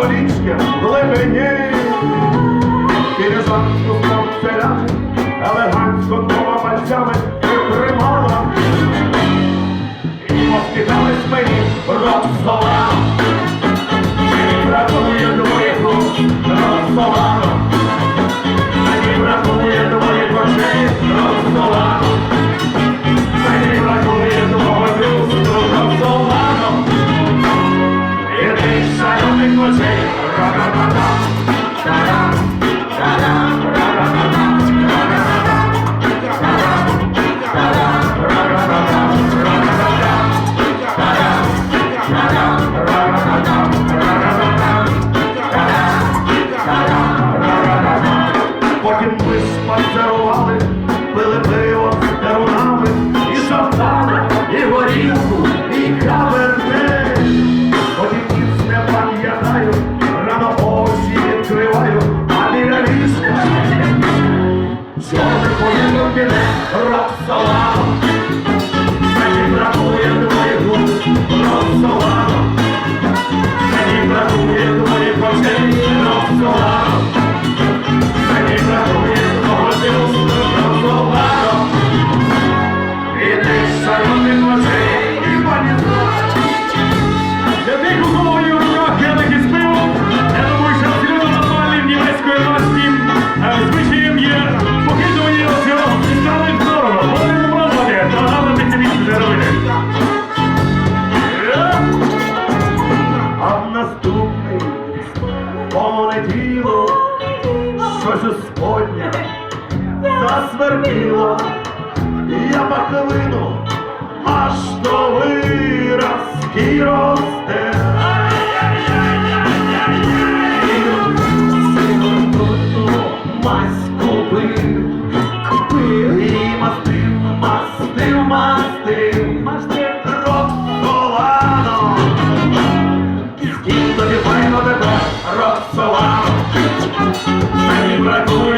водоріччя в глибині, Пірезанську селя, елегантсько двома пальцями притримала, і повстідались мені розсола, і двоє двоєку розсола. 아. Червоне тіло, щось у сподня засвербіло. Thank you.